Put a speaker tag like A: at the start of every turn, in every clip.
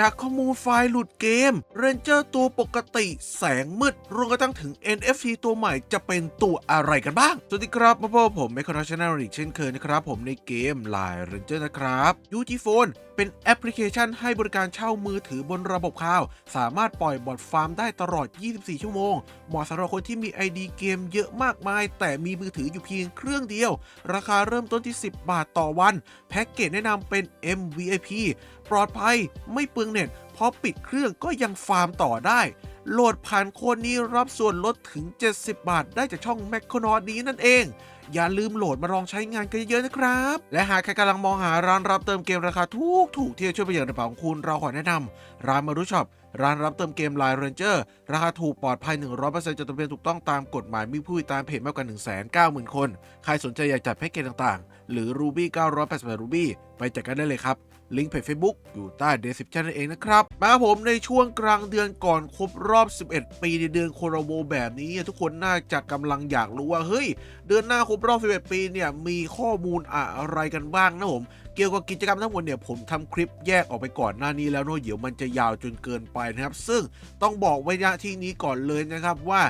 A: จากข้อมูลไฟล์หลุดเกมเรนเจอร์ตัวปกติ แสงมืดรวมกระทั่งถึง NFT ตัวใหม่จะเป็นตัวอะไรกันบ้าง สวัสดีครับมาพบกับผมเมคอนชแนลอีกเช่นเคยนะครับผมในเกม Line Ranger นะครับยูทีโฟนเป็นแอปพลิเคชันให้บริการเช่ามือถือบนระบบคลาวสามารถปล่อยบอทฟาร์มได้ตลอด 24 ชั่วโมง เหมาะสำหรับคนที่มี ID เกมเยอะมากมาย แต่มีมือถืออยู่เพียงเครื่องเดียว ราคาเริ่มต้นที่ 10 บาทต่อวัน แพ็กเกจแนะนำเป็น MVIP ปลอดภัยไม่เปลืองเน็ตพอปิดเครื่องก็ยังฟาร์มต่อได้ โหลดผ่านโคนนี้รับส่วนลดถึง 70 บาท ได้จากช่องแมคโคนอนี้นั่นเอง อย่าลืมโหลดมาลองใช้งานกันเยอะๆนะครับ และหากใครกำลังมองหาร้านรับเติมเกมราคาถูกถูกที่จะช่วยประหยัดกระเป๋าของคุณเราขอแนะนำร้านมารุช็อปร้านรับเติมเกม Line Ranger ราคาถูกปลอดภัย 100%จดทะเบียนถูกต้องตามกฎหมายมีผู้ติดตามเพจมากกว่า 190,000 คน ใครสนใจอยากจัดแพ็กเกจต่างๆ หรือ Ruby 988 Ruby ไปจัดกันได้เลยครับ ลิงก์เพจ Facebook อยู่ใต้ description นั่นเองนะครับมาผมในช่วงกลางเดือนก่อนครบรอบ 11 ปีในเดือนโคโรโบแบบนี้ ทุกคนน่าจะกำลังอยากรู้ว่าเฮ้ย เดือนหน้าครบรอบ 11 ปีเนี่ยมีข้อมูลอะไรกันบ้างนะผมเกี่ยวกับกิจกรรมทั้งหมดเนี่ยผมทำคลิปแยกออกไปก่อนหน้านี้แล้วเนอะเดี๋ยวมันจะยาวจนเกินไปนะครับ ซึ่งต้องบอกไว้ณที่นี้ก่อนเลยนะครับว่า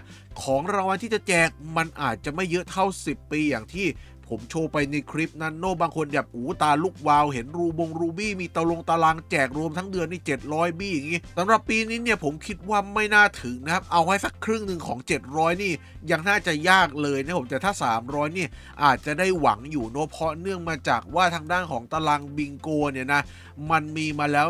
A: ของรางวัลที่จะแจกมันอาจจะไม่เยอะเท่า 10 ปีอย่างที่ ผมโชว์ไปในคลิปนั้นโน่บางคนแบบอูตาลุกวาว เห็นรูบงรูบี้มีตะลงตารางแจกรวมทั้งเดือนนี่700 บี้อย่างงี้สำหรับปีนี้เนี่ยผมคิดว่าไม่น่าถึงนะครับ เอาให้สักครึ่งหนึ่งของ 700 นี่ยังน่าจะยากเลยนะผมแต่ถ้า 300 นี่อาจจะได้หวังอยู่เนอะเพราะเนื่องมาจากว่าทางด้านของตารางบิงโกเนี่ยนะมันมีมาแล้ว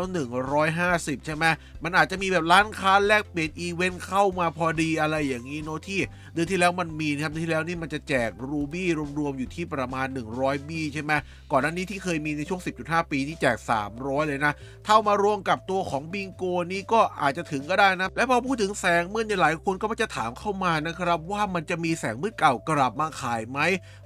A: 150 ใช่ไหมมันอาจจะมีแบบร้านค้าแลกเปลี่ยนอีเวนต์เข้ามาพอดีอะไรอย่างนี้เนอะที่เดือนที่แล้วมันมีนะครับเดือนที่แล้วนี่มันจะแจกรูบี้รวมๆอยู่ที่ประมาณ 100 บี้ใช่ไหมก่อนหน้านี้ที่เคยมีในช่วง 10.5 ปีที่แจก 300 เลยนะ เท่ามารวมกับตัวของบิงโกนี้ก็อาจจะถึงก็ได้นะ และพอพูดถึงแสงมืดเนี่ยหลายคนก็มักจะถามเข้ามานะครับ ว่ามันจะมีแสงมืดเก่ากลับมาขายไหม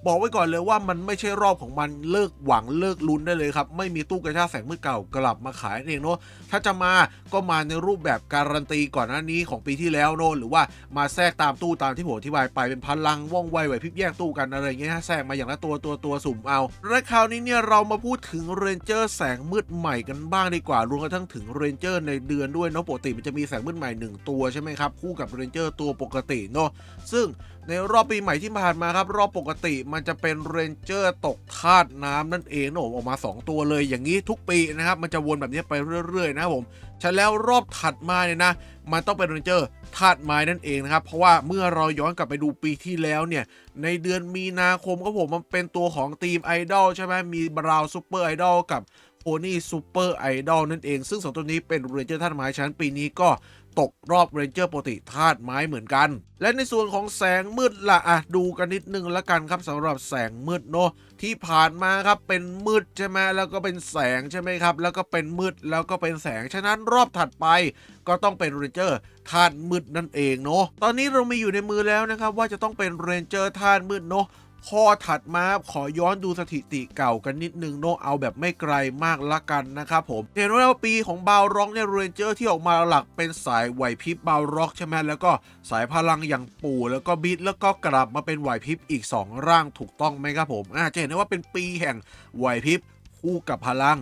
A: บอกไว้ก่อนเลยว่ามันไม่ใช่รอบของมันเลิกหวังเลิกลุ้นได้เลยครับไม่มีตู้กระชากแสงมืดเก่ากลับมาขายนั่นเองเนาะถ้าจะมาก็มาในรูปแบบการันตีก่อนหน้านี้ของปีที่แล้วโนอะหรือว่ามาแทรกตามตู้ตามที่ผมอธิบายไปเป็นพลังว่องไวไหวพริบแยกตู้กันอะไรเงี้ยฮะแทรกมาอย่างละตัวตัวตัวสุ่มเอา และคราวนี้เนี่ยเรามาพูดถึงเรนเจอร์แสงมืดใหม่กันบ้างดีกว่ารวมกระทั่งถึงเรนเจอร์ในเดือนด้วยเนาะปกติมันจะมีแสงมืดใหม่หนึ่งตัวใช่ไหมครับคู่กับเรนเจอร์ตัวปกติเนาะซึ่ง ในรอบปีใหม่ที่ผ่านมาครับ รอบปกติมันจะเป็นเรนเจอร์ตกธาตุน้ำนั่นเองนะผมออกมา 2 ตัวเลยอย่างนี้ทุกปีนะครับ มันจะวนแบบนี้ไปเรื่อยๆนะครับผมฉะแล้วรอบถัดมาเนี่ยนะ มันต้องเป็นเรนเจอร์ธาตุไม้นั่นเองนะครับ เพราะว่าเมื่อเราย้อนกลับไปดูปีที่แล้วเนี่ย ในเดือนมีนาคมครับผมมันเป็นตัวของทีมไอดอลใช่ไหมมีบราวซูเปอร์ไอดอลกับโพนี่ซูเปอร์ไอดอลนั่นเอง ซึ่งสองตัวนี้เป็นเรนเจอร์ธาตุไม้ฉะนั้นปีนี้ก็ ตกรอบเรนเจอร์ปกติธาตุไม้เหมือนกัน และในส่วนของแสงมืดล่ะอะดูกันนิดนึงละกันครับสำหรับแสงมืดเนาะที่ผ่านมาครับเป็นมืดใช่ไหมแล้วก็เป็นแสงใช่ไหมครับ แล้วก็เป็นมืดแล้วก็เป็นแสงฉะนั้นรอบถัดไปก็ต้องเป็นเรนเจอร์ธาตุมืดนั่นเองเนาะตอนนี้เรามีอยู่ในมือแล้วนะครับว่าจะต้องเป็นเรนเจอร์ธาตุมืดเนาะ ข้อถัดมาขอย้อนดูสถิติเก่ากันนิดนึงเนอะเอาแบบไม่ไกลมากละกันนะครับผมเห็นว่าปีของบาวร็อกเนี่ยเรนเจอร์ที่ออกมาหลักเป็นสายไหวพริบบาวร็อกใช่ไหมแล้วก็สายพลังอย่างปู่แล้วก็บิดแล้วก็กลับมาเป็นไหวพริบอีก 2 ร่างถูกต้องไหมครับผมอาจจะเห็นได้ว่าเป็นปีแห่งไหวพริบคู่กับพลัง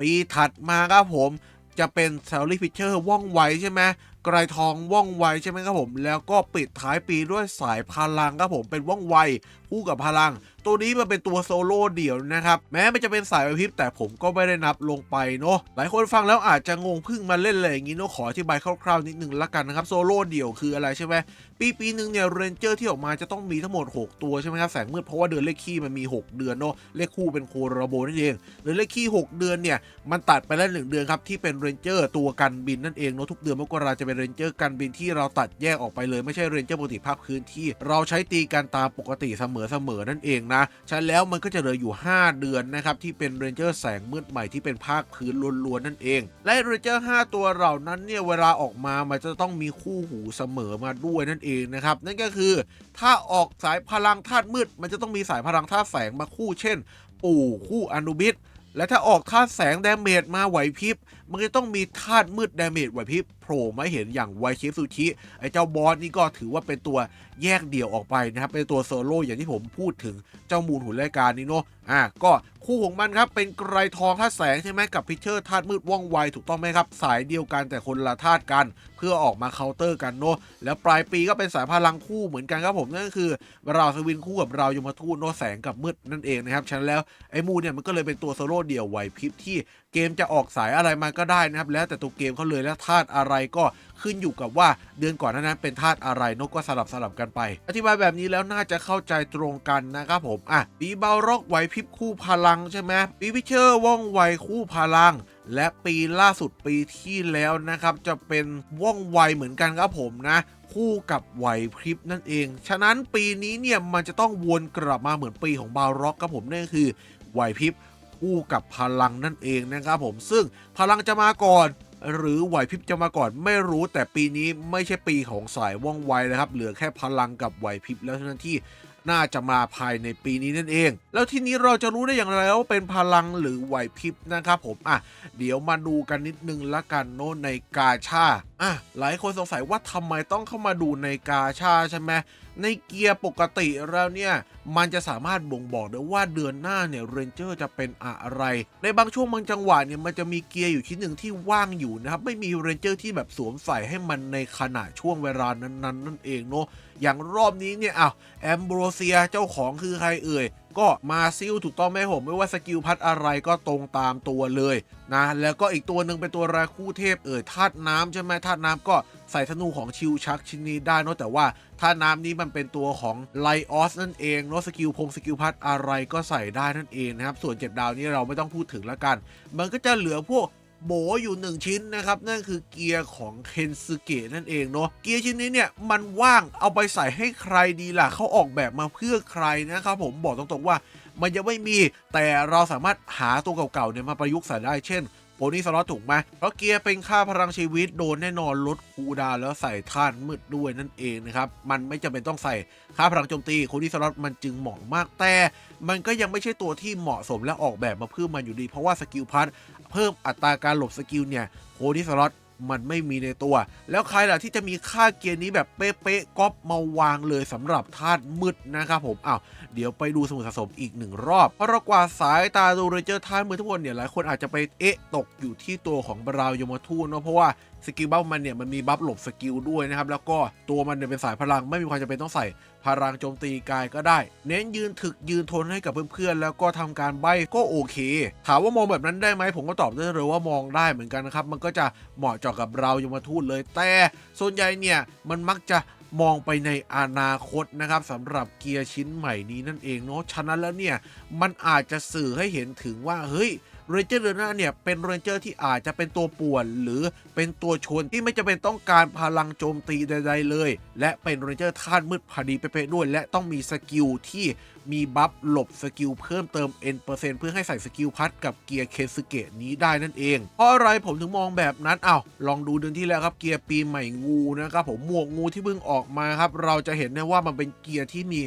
A: ปีถัดมาครับผมจะเป็นแซลลี่พิเชอร์ว่องไวใช่ไหมกรทองว่องไวใช่ไหมครับผม แล้วก็ปิดท้ายปีด้วยสายพลังครับผมเป็นว่องไวคู่กับพลังตัวนี้มันเป็นตัวโซโล่เดี่ยวนะครับ แม้มันจะเป็นสายไฟพริบแต่ผมก็ไม่ได้นับลงไปเนาะหลายคนฟังแล้วอาจจะงงพึ่งมาเล่นเลยอย่างนี้เนาะขออธิบายคร่าวๆนิดนึงละกันนะครับโซโล่เดี่ยวคืออะไรใช่ไหมปีปีหนึ่งเนี่ยเรนเจอร์ที่ออกมาจะต้องมีทั้งหมด 6 ตัวใช่ไหมครับแสงมืดเพราะว่าเดือนเลขคี่มันมี 6 เดือนเนาะเลขคู่เป็นโคโรโบนั่นเองเดือนเลขคี่ 6 เดือนเนี่ยมันตัดไปแล้วหนึ่งเดือนครับที่เป็นเรนเจอร์ตัวกันบินนั่นเองเนาะทุกเดือนมกราจะเป็นเรนเจอร์กันบินที่เราตัดแยกออกไปเลยไม่ใช่เรนเจอร์ปกติภาคพื้นที่ เราใช้ตีกันตามปกติเสมอเสมอๆนั่นเองนะฉะนั้นแล้วมันก็จะเหลืออยู่ 5 เดือนนะครับที่เป็นเรนเจอร์แสงมืดใหม่ที่เป็นภาคพื้นล้วนๆนั่นเอง และเรนเจอร์5ตัวเหล่านั้นเนี่ยเวลาออกมามันจะต้องมีคู่หูเสมอมาด้วยนั่นเองนะครับนั่นก็คือ ถ้าออกสายพลังธาตุมืด มันจะต้องมีสายพลังธาตุแสงมาคู่ เช่น ปู่คู่อนุบิสและถ้าออกธาตุแสงแดเมจมาไหวพริบ มันก็ต้องมีธาตุมืดดาเมจไหวพริบ ผล่มาเห็นอย่างไวชฟซูชิไอ้เจ้าบอสนี่ก็ถือว่าเป็นตัวแยกเดี่ยวออกไปนะครับเป็นตัวโซโล่อย่างที่ผมพูดถึงเจ้ามูลหุ่นรายการนี้เนาะอะก็คู่ของมันครับเป็นไกรทองธาตุแสงใช่ไหมกับพิเชอร์ธาตุมืดว่องไวถูกต้องไหมครับ สายเดียวกันแต่คนละธาตุกัน เพื่อออกมาเคาน์เตอร์กันเนาะแล้วปลายปีก็เป็นสายพลังคู่เหมือนกันครับผมนั่นก็คือเราสวินคู่กับเรายมทูตเนาะแสงกับมืดนั่นเองนะครับฉะนันแล้วไอ้มูเนี่ยมันก็เลยเป็นตัวโซโล่เดี่ยวไหวพริบที่เกมจะออกสายอะไรมาก็ได้นะครับแล้วแต่ตัวเกมเขาเลยแล้วธาตุอะไรก็ขึ้นอยู่กับว่าเดือนก่อนนั้นเป็นธาตุอะไรนกก็สลับสลับกันไป อธิบายแบบนี้แล้วน่าจะเข้าใจตรงกันนะครับผมอะปีเบาร็อกไหวพริบคู่พลังใช่ไหมปีวิเชอร์ว่องไวคู่พลังและปีล่าสุดปีที่แล้วนะครับ จะเป็นว่องไวเหมือนกันครับผมนะ คู่กับไหวพริบนั่นเอง ฉะนั้นปีนี้เนี่ยมันจะต้องวนกลับมาเหมือนปีของบาร็อกครับผมนั่นคือไหวพริบคู่กับพลังนั่นเองนะครับผมซึ่งพลังจะมาก่อน หรือไหวพริบจะมาก่อนไม่รู้แต่ปีนี้ไม่ใช่ปีของสายว่องไวนะครับ เหลือแค่พลังกับไหวพริบแล้วเท่านั้นที่ น่าจะมาภายในปีนี้นั่นเอง แล้วทีนี้เราจะรู้ได้อย่างไรว่าเป็นพลังหรือไหวพริบนะครับผมอะเดี๋ยวมาดูกันนิดนึงละกันโน้นในกาชาอะหลายคนสงสัยว่าทำไมต้องเข้ามาดูในกาชาใช่ไหมในเกียร์ปกติแล้วเนี่ย มันจะสามารถบ่งบอกได้ว่าเดือนหน้าเนี่ยเรนเจอร์จะเป็นอะไร ในบางช่วงบางจังหวะเนี่ยมันจะมีเกียร์อยู่ชิ้นหนึ่งที่ว่างอยู่นะครับ ไม่มีเรนเจอร์ที่แบบสวมใส่ให้มันในขณะช่วงเวลานั้นๆ นั่นเองเนาะ อย่างรอบนี้เนี่ยอ้าวแอมโบรเซียเจ้าของคือใครเอ่ยก็มาซิลถูกต้องไหมผมไม่ว่าสกิลพัดอะไรก็ตรงตามตัวเลยนะแล้วก็อีกตัวหนึ่งเป็นตัวราคู่เทพเอ่ยธาตุน้ำใช่ไหมธาตุน้ำก็ใส่ธนูของชิวชักชิ้นนี้ได้เนะแต่ว่าธาตุน้ำนี้มันเป็นตัวของไลออสนั่นเองเนอะสกิลพงสกิลพัดอะไรก็ใส่ได้นั่นเองนะครับส่วน7ดาวนี้เราไม่ต้องพูดถึงแล้วกัน มันก็จะเหลือพวก โบอยู่1ชิ้นนะครับ นั่นคือเกียร์ของเคนซึเกะนั่นเองเนาะเกียร์ชิ้นนี้เนี่ยมันว่างเอาไปใส่ให้ใครดีล่ะเขาออกแบบมาเพื่อใครนะครับผมบอกตรงๆว่ามันยังไม่มีแต่เราสามารถหาตัวเก่าๆเนี่ยมาประยุกต์ใส่ได้เช่น โพนี่สล็อตถูกไหมเพราะเกียร์เป็นค่าพลังชีวิตโดนแน่นอนลดคูดานแล้วใส่ท่านมืดด้วยนั่นเองนะครับ มันไม่จำเป็นต้องใส่ค่าพลังโจมตีโพนี่สล็อตมันจึงเหมาะมากแต่ มันก็ยังไม่ใช่ตัวที่เหมาะสมและออกแบบมาเพื่อมันอยู่ดี เพราะว่าสกิลพัทเพิ่มอัตราการหลบสกิลเนี่ยโคดิสล็อต มันไม่มีในตัว แล้วใครล่ะที่จะมีค่าเกียร์นี้แบบเป๊ะๆก๊อปมาวางเลยสำหรับธาตุมืดนะครับผมอ้าวเดี๋ยวไปดูสมุดสะสมอีกหนึ่งรอบ เพราะเรากว่าดสายตาดูเรเจอร์ธาตุมืดทุกคนเนี่ยหลายคนอาจจะไปเอ๊ะตกอยู่ที่ตัวของบราวยมทูเนาะเพราะว่าสกิลบัฟมันเนี่ยมันมีบัฟหลบสกิลด้วยนะครับ แล้วก็ตัวมันเนี่ยเป็นสายพลังไม่มีความจำเป็นต้องใส่พลังโจมตีกายก็ได้ เน้นยืนถึกยืนทนให้กับเพื่อนๆ แล้วก็ทำการใบก็โอเค ถามว่ามองแบบนั้นได้ไหมผมก็ตอบได้เลยว่ามองได้เหมือนกันนะครับ มันก็จะเหมาะเจาะกับเรายมทูตเลย แต่ส่วนใหญ่เนี่ยมันมักจะมองไปในอนาคตนะครับสำหรับเกียร์ชิ้นใหม่นี้นั่นเองเนาะฉะนั้นแล้วเนี่ยมันอาจจะสื่อให้เห็นถึงว่าเฮ้ย เรนเจอร์เดอร์นาเนี่ยเป็นเรนเจอร์ที่อาจจะเป็นตัวป่วน หรือเป็นตัวชนที่ไม่จำเป็นต้องการพลังโจมตีใด ๆ เลย และเป็นเรนเจอร์ธาตุมืดพอดีเป๊ะๆด้วย และต้องมีสกิลที่มีบัฟหลบสกิลเพิ่มเติม N เปอร์เซ็นต์เพื่อให้ใส่สกิลพัดกับเกียร์เคสเกะนี้ได้นั่นเอง เพราะอะไรผมถึงมองแบบนั้นอ้าวลองดูเดือนที่แล้วครับเกียร์ปีใหม่งูนะครับผมหมวกงูที่เพิ่งออกมาครับเราจะเห็นได้ว่ามันเป็นเกียร์ที่มี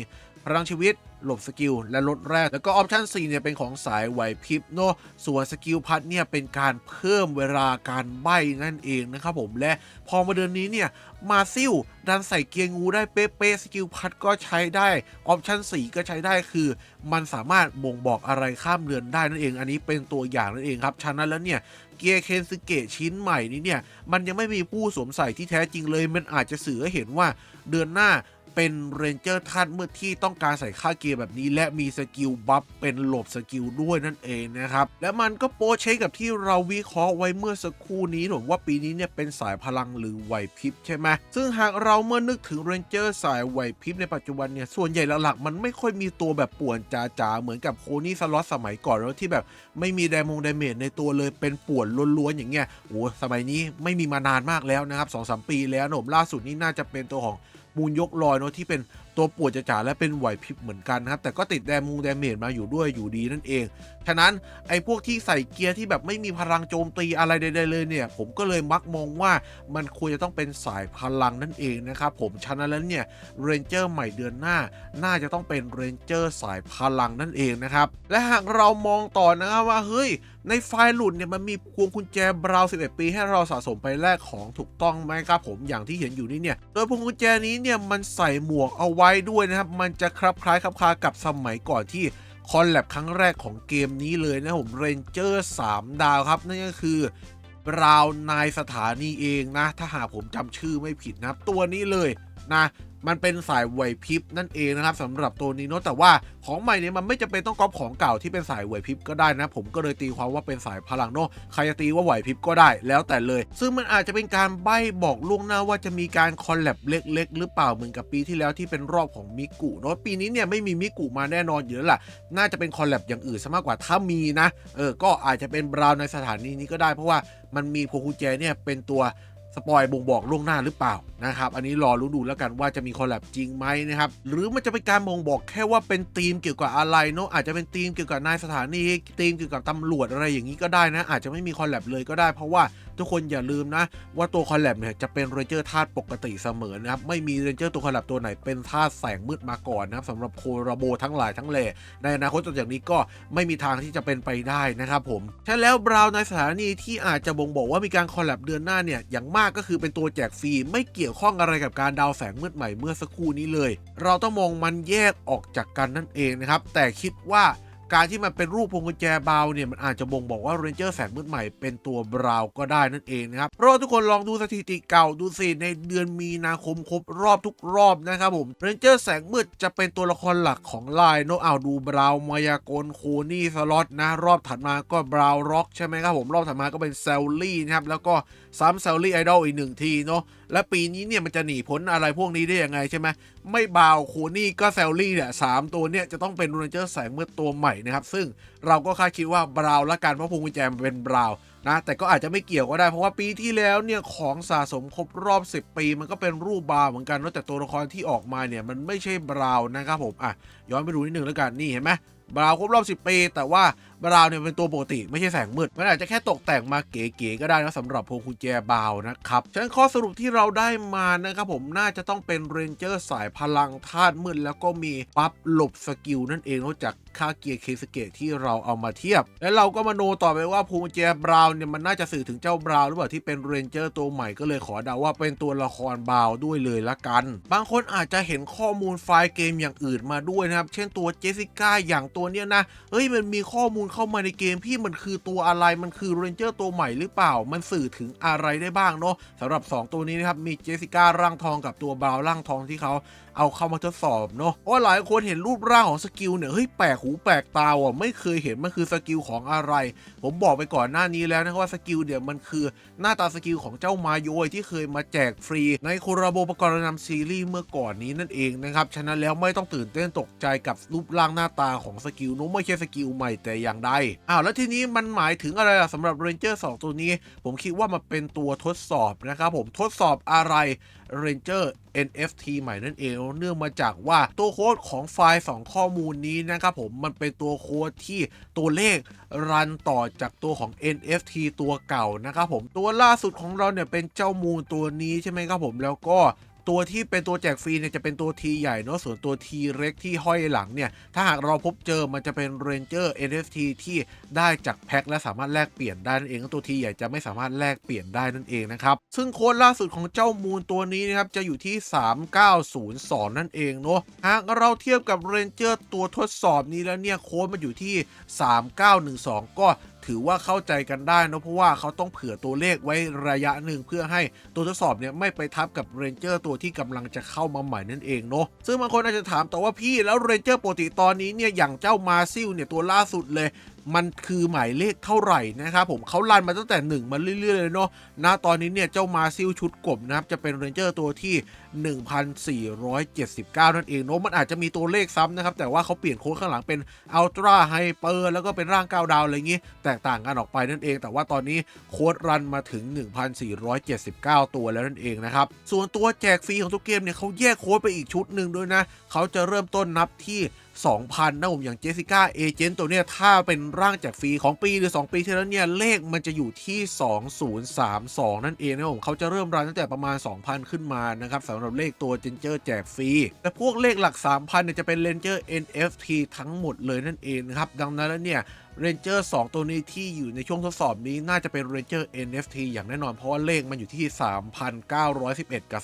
A: พลังชีวิต หลบสกิลและลดแรก แล้วก็ออปชั่น4เนี่ยเป็นของสายไหวพริบเนาะส่วนสกิลพัดเนี่ยเป็นการเพิ่มเวลาการใบนั่นเองนะครับผมและพอมาเดือนนี้เนี่ยมาซิลดันใส่เกียร์งูได้เป๊ะๆสกิลพัดก็ใช้ได้ออปชั่น4ก็ใช้ได้คือ มันสามารถบ่งบอกอะไรข้ามเดือนได้นั่นเอง อันนี้เป็นตัวอย่างนั่นเองครับฉะนั้นแล้วเนี่ยเกียร์เคนซึเกะชิ้นใหม่นี้เนี่ยมันยังไม่มีผู้สวมใส่ที่แท้จริงเลย มันอาจจะสื่อให้เห็นว่าเดือนหน้า เป็นเรนเจอร์ท่านเมื่อที่ต้องการใส่ค่าเกียร์แบบนี้ และมีสกิลบัฟเป็นหลบสกิลด้วยนั่นเองนะครับ และมันก็โปรเชคกับที่เราวิเคราะห์ไว้เมื่อสักครู่นี้ผมว่าปีนี้เนี่ยเป็นสายพลังหรือไหวพริบใช่ไหมซึ่งหากเราเมื่อนึกถึงเรนเจอร์สายไหวพริบในปัจจุบันเนี่ยส่วนใหญ่หลักๆมันไม่ค่อยมีตัวแบบป่วนจ๋าๆเหมือนกับโคนี่สล็อตสมัยก่อนแล้วที่แบบไม่มีไดมงไดเมจในตัวเลยเป็นป่วนล้วนๆอย่างเงี้ยโอ้สมัยนี้ไม่มีมานานมากแล้วนะครับสองสามปีแล้วนะผมล่าสุดนี่น่าจะเป็นตัวของ มูลยกลอยเนาะที่เป็นตัวปวยจะจ๋าและเป็นไหวพริบเหมือนกันนะครับ แต่ก็ติดแดมูแดเมจมาอยู่ด้วยอยู่ดีนั่นเอง ฉะนั้นไอ้พวกที่ใส่เกียร์ที่แบบไม่มีพลังโจมตีอะไรใดๆเลยเนี่ย ผมก็เลยมักมองว่ามันควรจะต้องเป็นสายพลังนั่นเองนะครับผมฉะนั้นแล้วเนี่ยเรนเจอร์ใหม่เดือนหน้า น่าจะต้องเป็นเรนเจอร์สายพลังนั่นเองนะครับและหากเรามองต่อนะครับว่าเฮ้ยในไฟล์หลุดเนี่ยมันมีพวงกุญแจบราว 11 ปี ให้เราสะสมไปแลกของถูกต้องไหมครับผมอย่างที่เห็นอยู่นี่เนี่ยโดยพวงกุญแจนี้เนี่ยมันใส่หมวกเอาไไว้ด้วยนะครับ มันจะคลับคล้ายคลับคลากับสมัยก่อนที่คอนแลบครั้งแรกของเกมนี้เลยนะผมเรนเจอร์3ดาวครับ นั่นก็คือบราวนายสถานีเองนะ ถ้าหากผมจำชื่อไม่ผิดนะตัวนี้เลยนะ มันเป็นสายไหวพริบนั่นเองนะครับสำหรับตัวนี้เนอะแต่ว่าของใหม่เนี่ยมันไม่จำเป็นต้องก๊อปของเก่าที่เป็นสายไหวพริบก็ได้นะ ผมก็เลยตีความว่าเป็นสายพลังเนอะใครจะตีว่าไหวพริบก็ได้แล้วแต่เลย ซึ่งมันอาจจะเป็นการใบ้บอกล่วงหน้าว่าจะมีการคอลแลบเล็กๆ หรือเปล่าเหมือนกับปีที่แล้วที่เป็นรอบของมิกุเนอะปีนี้เนี่ยไม่มีมิกุมาแน่นอนอยู่แล้วล่ะน่าจะเป็นคอลแลบอย่างอื่นซะมากกว่าถ้ามีนะเออก็อาจจะเป็นบราวในสถานีนี้ก็ได้เพราะว่ามันมีพวงกุญแจเนี่ยเป็นตัว สปอยบ่งบอกล่วงหน้าหรือเปล่านะครับ อันนี้รอรู้ดูแล้วกันว่าจะมีคอลแลบจริงไหมนะครับ หรือมันจะเป็นการบ่งบอกแค่ว่าเป็นธีมเกี่ยวกับอะไรเนาะอาจจะเป็นธีมเกี่ยวกับนายสถานีธีมเกี่ยวกับตำรวจอะไรอย่างนี้ก็ได้นะ อาจจะไม่มีคอลแลบเลยก็ได้ เพราะว่าทุกคนอย่าลืมนะ ว่าตัวคอลแลบเนี่ยจะเป็นเรนเจอร์ธาตุปกติเสมอนะครับไม่มีเรนเจอร์ตัวคอลแลบตัวไหนเป็นธาตุแสงมืดมาก่อนนะครับสำหรับโคราโบทั้งหลายทั้งแหล่ในอนาคตต่อจากนี้ก็ไม่มีทางที่จะเป็นไปได้นะครับผมใช่แล้วบราวน์ในสถานีที่อาจจะบ่งบอกว่ามีการคอลแลบเดือนหน้าเนี่ยอย่างมากก็คือเป็นตัวแจกฟรีไม่เกี่ยวข้องอะไรกับการดาวแสงมืดใหม่เมื่อสักครู่นี้เลย เราต้องมองมันแยกออกจากกันนั่นเองนะครับ แต่คิดว่า การที่มันเป็นรูปพวงกุญแจบาเนี่ยมันอาจจะบ่งบอกว่าเรนเจอร์แสงมืดใหม่เป็นตัวบราวก็ได้นั่นเองนะครับเพราะว่าทุกคนลองดูสถิติเก่าดูสิในเดือนมีนาคมครบรอบทุกรอบนะครับผมเรนเจอร์แสงมืดจะเป็นตัวละครหลักของไลน์โนเอาดูบราวน์มายากลโคนี่สล็อตนะ รอบถัดมาก็บราวร็อกใช่ไหมครับผมรอบถัดมาก็เป็นเซลลี่นะครับแล้วก็ซ้ำเซลลี่ไอดอลอีกหนึ่งทีเนาะ และปีนี้เนี่ยมันจะหนีพ้นอะไรพวกนี้ได้ยังไงใช่ไหมไม่บาวโคนี่ก็แซลลี่เนี่ยสามตัวเนี่ยจะต้องเป็นเรนเจอร์แสงเมื่อตัวใหม่นะครับ ซึ่งเราก็คาดคิดว่าบราวน์ละกันเพราะพวงกุญแจมันเป็นบราวน์นะแต่ก็อาจจะไม่เกี่ยวก็ได้เพราะว่าปีที่แล้วเนี่ยของสะสมครบรอบ 10 ปี มันก็เป็นรูปบราว์เหมือนกันแต่ตัวละครที่ออกมาเนี่ยมันไม่ใช่บราวน์นะครับผมอะย้อนไปดูนิดนึงแล้วกันนี่เห็นไหมบราวน์ครบรอบ 10 ปี แต่ว่า ราวน์เนี่ยเป็นตัวปกติไม่ใช่แสงมืด มันอาจจะแค่ตกแต่งมาเก๋ๆก็ได้นะสำหรับพวงกุญแจบาวน์นะครับฉะนั้นข้อสรุปที่เราได้มานะครับผมน่าจะต้องเป็นเรนเจอร์สายพลังธาตุมืดแล้วก็มีปั๊บหลบสกิลนั่นเองนอกจากค่าเกียร์เคสเกตที่เราเอามาเทียบ แล้วเราก็มาโนต่อไปว่าพวงกุญแจบราวเนี่ยมันน่าจะสื่อถึงเจ้าบราวหรือเปล่าที่เป็นเรนเจอร์ตัวใหม่ก็เลยขอเดาว่าเป็นตัวละครบราวด้วยเลยละกัน บางคนอาจจะเห็นข้อมูลไฟล์เกมอย่างอื่นมาด้วยนะครับ เช่นตัวเจสสิก้าอย่างตัวเนี้ยนะ เฮ้ยมันมีข้อมูลเข้ามาในเกมพี่มันคือตัวอะไรมันคือเรนเจอร์ตัวใหม่หรือเปล่า มันสื่อถึงอะไรได้บ้างเนาะสำหรับ 2 ตัวนี้นะครับมีเจสสิก้าร่างทองกับตัวบราวร่างทองที่เขาเอาเข้ามาทดสอบเนาะเพราะว่าหลายคนเห็นรูปร่างของสกิลเนี่ยเฮ้ยแปลกหูแปลกตาอะไม่เคยเห็นมันคือสกิลของอะไร ผมบอกไปก่อนหน้านี้แล้วนะว่าสกิลเนี่ยมันคือหน้าตาสกิลของเจ้ามาโยยที่เคยมาแจกฟรี ในโคราโบประกรณ์นำซีรีส์เมื่อก่อนนี้นั่นเองนะครับฉะนั้นแล้วไม่ต้องตื่นเต้นตกใจกับรูปร่างหน้าตาของสกิลนู้นไม่ใช่สกิลใหม่แต่อย่างใดอ้าวแล้วทีนี้มันหมายถึงอะไรล่ะสำหรับเรนเจอร์สองตัวนี้ ผมคิดว่ามันเป็นตัวทดสอบนะครับผมทดสอบอะไร Ranger NFT ใหม่นั่นเอง เนื่องมาจากว่าตัวโค้ดของไฟล์2ข้อมูลนี้นะครับผมมันเป็นตัวโค้ดที่ตัวเลขรันต่อจากตัวของ NFT ตัวเก่านะครับผมตัวล่าสุดของเราเนี่ยเป็นเจ้ามูลตัวนี้ใช่ไหมครับผมแล้วก็ ตัวที่เป็นตัวแจกฟรีเนี่ยจะเป็นตัวทีใหญ่เนาะส่วนตัวทีเล็กที่ห้อยหลังเนี่ย ถ้าหากเราพบเจอมันจะเป็น Ranger NFT ที่ได้จากแพ็คและสามารถแลกเปลี่ยนได้นั่นเองตัวทีใหญ่จะไม่สามารถแลกเปลี่ยนได้นั่นเองนะครับ ซึ่งโค้ดล่าสุดของเจ้ามูลตัวนี้นะครับ จะอยู่ที่ 3902 นั่นเองเนาะหากเราเทียบกับ Ranger ตัวทดสอบนี้แล้วเนี่ยโค้ดมันอยู่ที่ 3912 ก็ ถือว่าเข้าใจกันได้นะเพราะว่าเขาต้องเผื่อตัวเลขไว้ระยะหนึ่งเพื่อให้ตัวทดสอบเนี่ยไม่ไปทับกับเรนเจอร์ตัวที่กำลังจะเข้ามาใหม่นั่นเองเนาะซึ่งบางคนอาจจะถามต่อว่าพี่แล้วเรนเจอร์ปกติตอนนี้เนี่ยอย่างเจ้ามาซิลเนี่ยตัวล่าสุดเลยมันคือหมายเลขเท่าไหร่นะครับผมเขารันมาตั้งแต่ 1 มาเรื่อยๆเลยเนาะณตอนนี้เนี่ยเจ้ามาซิลชุดกบนะครับจะเป็นเรนเจอร์ตัวที่1479 นั่นเองเนาะมันอาจจะมีตัวเลขซ้ำนะครับ แต่ว่าเขาเปลี่ยนโค้ดข้างหลังเป็นอัลตร้าไฮเปอร์แล้วก็เป็นร่าง9ดาวอะไรอย่างงี้ แตกต่างกันออกไปนั่นเอง แต่ว่าตอนนี้โค้ดรันมาถึง 1,479 ตัวแล้วนั่นเองนะครับ ส่วนตัวแจกฟรีของทุกเกมเนี่ยเขาแยกโค้ดไปอีกชุดหนึ่งด้วยนะเขาจะเริ่มต้นนับที่2,000 นะผมอย่างเจสสิก้าเอเจนต์ตัวเนี้ยถ้าเป็นร่างแจกฟรีของปีหรือ 2 ปีที่แล้วเนี่ย เลขมันจะอยู่ที่ 2032 นั่นเองนะผมเขาจะเริ่มรันตั้งแต่ประมาณ 2,000 ขึ้นมานะครับสำหรับเลขตัวเจนเจอร์แจกฟรี แต่พวกเลขหลัก 3,000เนี่ยจะเป็นเลนเจอร์ NFT ทั้งหมดเลยนั่นเองครับ ดังนั้นแล้วเนี่ยเรนเจอร์2ตัวนี้ที่อยู่ในช่วงทดสอบนี้น่าจะเป็นเรนเจอร์ NFT อย่างแน่นอนเพราะว่าเลขมันอยู่ที่ 3,911 กับ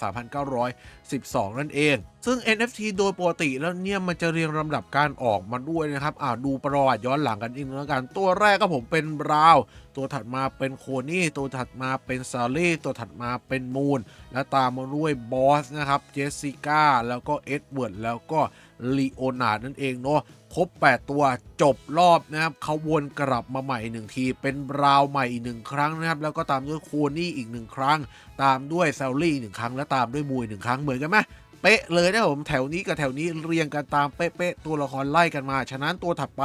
A: 12 นั่นเอง ซึ่ง NFT โดยปกติแล้วเนี่ยมันจะเรียงลำดับการออกมาด้วยนะครับอ่าดูประวัติย้อนหลังกันอีกแล้วกัน ตัวแรกก็ผมเป็นบราว์ตัวถัดมาเป็นโคนี่ ตัวถัดมาเป็นซารี่ ตัวถัดมาเป็นมูน และตามมาด้วยบอสนะครับ เจสสิก้า แล้วก็เอ็ดเวิร์ด แล้วก็ลีโอนาร์ดนั่นเองเนาะครบ 8 ตัวจบรอบนะครับเขาวนกลับมาใหม่หนึ่งที เป็นบราว์ใหม่อีกหนึ่งครั้งนะครับ แล้วก็ตามด้วยโคนี่อีกหนึ่งครั้ง ตามด้วยแซลลี่หนึ่งครั้งและตามด้วยมูยหนึ่งครั้งเหมือนกันไหมเป๊ะเลยนะผมแถวนี้กับแถวนี้เรียงกันตามเป๊ะๆตัวละครไล่กันมา ฉะนั้นตัวถัดไป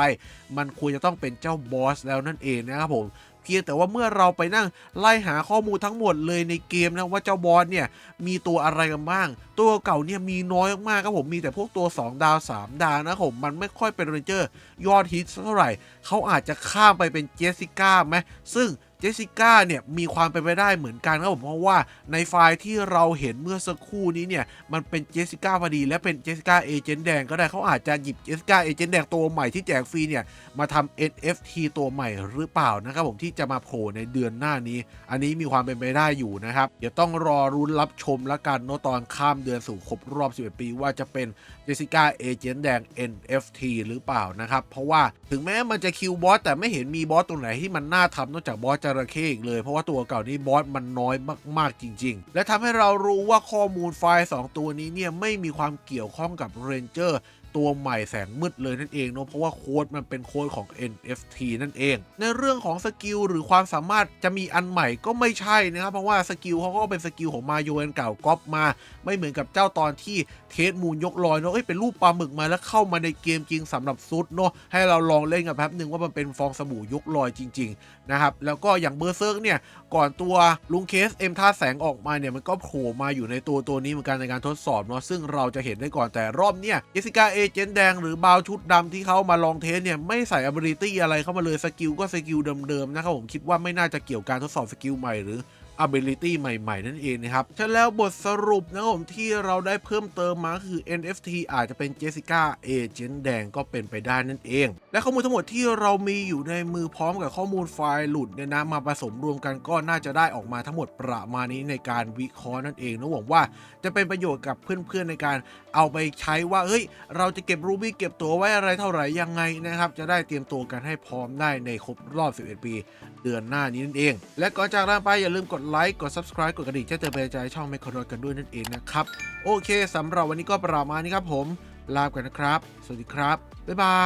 A: มันควรจะต้องเป็นเจ้าบอสแล้วนั่นเองนะครับผมเพียงแต่ว่าเมื่อเราไปนั่งไล่หาข้อมูลทั้งหมดเลยในเกมนะว่าเจ้าบอสเนี่ยมีตัวอะไรกันบ้าง ตัวเก่าเนี่ยมีน้อยมากๆครับผมมีแต่พวกตัว 2 ดาว 3 ดาวนะครับผมมันไม่ค่อยเป็นเรนเจอร์ยอดฮิตเท่าไหร่เขาอาจจะข้ามไปเป็นเจสสิก้าไหมซึ่ง เจสสิก้าเนี่ยมีความเป็นไปได้เหมือนกันครับผมเพราะว่าในไฟล์ที่เราเห็นเมื่อสักครู่นี้เนี่ยมันเป็นเจสสิก้าพอดี และเป็นเจสสิก้าเอเจนต์แดงก็ได้เขาอาจจะหยิบเจสสิก้าเอเจนต์แดงตัวใหม่ที่แจกฟรีเนี่ยมาทำ NFT ตัวใหม่หรือเปล่านะครับผมที่จะมาโผล่ในเดือนหน้านี้ อันนี้มีความเป็นไปได้อยู่นะครับเดี๋ยวต้องรอรุ้นรับชมแล้วกันเนอะตอนข้ามเดือนสู่ครบรอบ 11 ปี ว่าจะเป็นเจสสิก้าเอเจนต์แดง NFT หรือเปล่านะครับเพราะว่าถึงแม้มันจะคิวบอสแต่ไม่เห็นมีบอสตัวไหนที่มันน่าทำนอกจากบอสจะระเข้อีกเลย เพราะว่าตัวเก่านี้บอสมันน้อยมากๆจริง ๆ และทำให้เรารู้ว่าข้อมูลไฟล์ 2 ตัวนี้เนี่ยไม่มีความเกี่ยวข้องกับเรนเจอร์ ตัวใหม่แสงมืดเลยนั่นเองเนาะเพราะว่าโค้ดมันเป็นโค้ดของ NFT นั่นเอง ในเรื่องของสกิลหรือความสามารถจะมีอันใหม่ก็ไม่ใช่นะครับเพราะว่าสกิลเขาก็เป็นสกิลของมาโยนเก่าก๊อปมา ไม่เหมือนกับเจ้าตอนที่เทสมูนยกลอยเนาะเอ้ยเป็นรูปปลาหมึกมาแล้วเข้ามาในเกมจริงสำหรับซุดเนาะให้เราลองเล่นกันแป๊บหนึ่งว่ามันเป็นฟองสบู่ยกลอยจริงๆนะครับแล้วก็อย่างเบอร์เซิร์กเนี่ยก่อนตัวลุงเคสเอ็มท่าแสงออกมาเนี่ยมันก็โผล่มาอยู่ในตัวตัวนี้เหมือนกันในการทดสอบเนาะซึ่งเราจะเห็นได้ก่อนแต่รอบเนี่ยเจสิกาเอเจนต์แดงหรือบาวชุดดำที่เขามาลองเทสเนี่ยไม่ใส่ ability อะไรเข้ามาเลยสกิลก็สกิลเดิมๆนะครับผมคิดว่าไม่น่าจะเกี่ยวการทดสอบสกิลใหม่หรือ ability ใหม่ๆ นั่นเองนะครับฉะแล้วบทสรุปนะครับผมที่เราได้เพิ่มเติมมาคือ NFT อาจจะเป็นเจสิก้าเอเจนต์แดงก็เป็นไปได้นั่นเอง และข้อมูลทั้งหมดที่เรามีอยู่ในมือพร้อมกับข้อมูลไฟล์หลุดเนี่ยนะมาผสมรวมกันก็น่าจะได้ออกมาทั้งหมดประมาณนี้ในการวิเคราะห์นั่นเองนะหวังว่าจะเป็นประโยชน์กับเพื่อนๆในการเอาไปใช้ว่าเฮ้ย เราจะเก็บรูบี้เก็บตัวไว้อะไรเท่าไหร่ยังไงนะครับ จะได้เตรียมตัวกันให้พร้อมได้ในครบรอบ 11 ปี เดือนหน้านี้นั่นเอง และก่อนจากลาไปอย่าลืมกดไลค์กด subscribe กดกระดิ่งแจ้งเตือนเป็นใจช่องเมคคอร์กันด้วยนั่นเองนะครับ โอเคสำหรับวันนี้ก็ประมาณนี้ครับผม ลาไปก่อนนะครับ สวัสดีครับ บ๊ายบา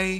A: ย